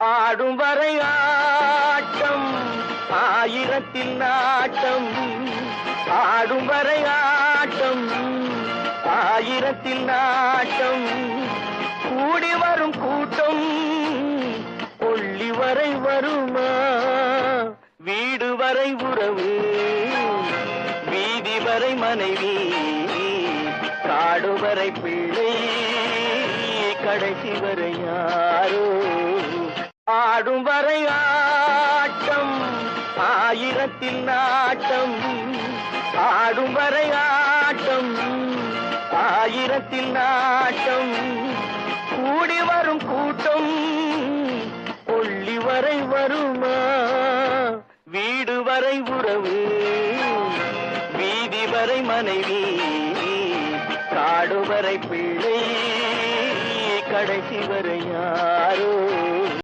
ஆடும் வரை ஆட்டம் ஆயிரத்தில் நாட்டம். ஆடும் வரை ஆட்டம் ஆயிரத்தில் நாட்டம். கூடி வரும் கூட்டம் கொள்ளி வரை வருமா? வீடு வரை உறவு வீதி வரை மனைவி காடு வரை பிள்ளை கடைசி வரை யாரோ? ஆடும் வரை ஆட்டம் ஆயிரத்தில் நாட்டம். ஆடும் வரை ஆட்டம் ஆயிரத்தில் நாட்டம். கூடி வரும் கூட்டம் கொள்ளி வரை வருமா? வீடு வரை உறவு வீதி வரை மனைவி காடு வரை பிள்ளை கடைசி வரையா